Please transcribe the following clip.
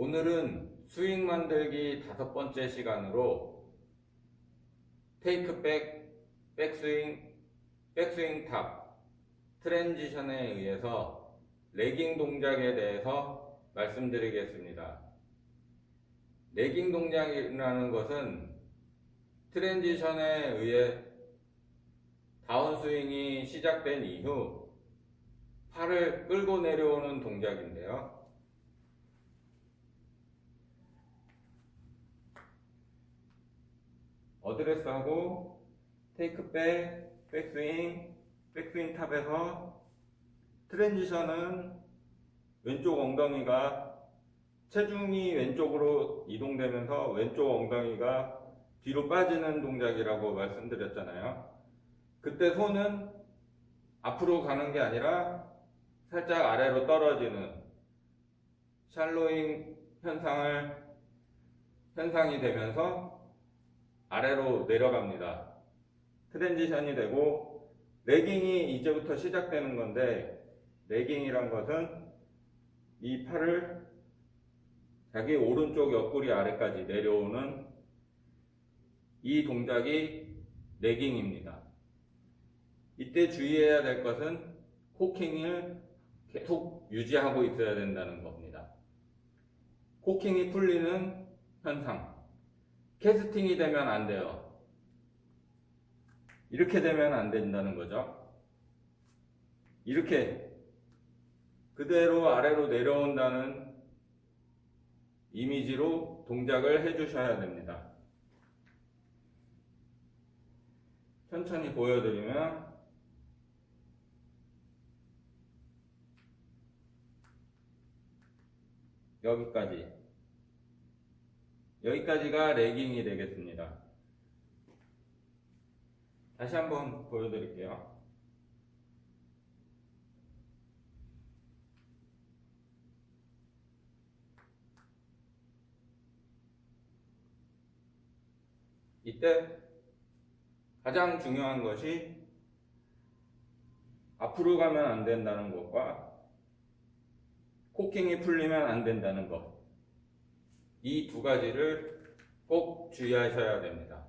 오늘은 스윙 만들기 다섯 번째 시간으로 테이크백, 백스윙, 백스윙 탑, 트랜지션에 의해서 레깅 동작에 대해서 말씀드리겠습니다. 레깅 동작이라는 것은 트랜지션에 의해 다운스윙이 시작된 이후 팔을 끌고 내려오는 동작인데요. 어드레스하고 테이크백, 백스윙, 백스윙 탑에서 트랜지션은 왼쪽 엉덩이가 체중이 왼쪽으로 이동되면서 왼쪽 엉덩이가 뒤로 빠지는 동작이라고 말씀드렸잖아요. 그때 손은 앞으로 가는 게 아니라 살짝 아래로 떨어지는 샬로잉 현상을 현상이 되면서 아래로 내려갑니다. 트랜지션이 되고 레깅이 이제부터 시작되는 건데 레깅이란 것은 이 팔을 자기 오른쪽 옆구리 아래까지 내려오는 이 동작이 레깅입니다. 이때 주의해야 될 것은 코킹을 계속 유지하고 있어야 된다는 겁니다. 코킹이 풀리는 현상. 캐스팅이 되면 안 돼요. 이렇게 되면 안 된다는 거죠. 이렇게 그대로 아래로 내려온다는 이미지로 동작을 해주셔야 됩니다. 천천히 보여드리면 여기까지 여기까지가 레깅이 되겠습니다. 다시 한번 보여드릴게요. 이때 가장 중요한 것이 앞으로 가면 안 된다는 것과 코킹이 풀리면 안 된다는 것. 이 두 가지를 꼭 주의하셔야 됩니다.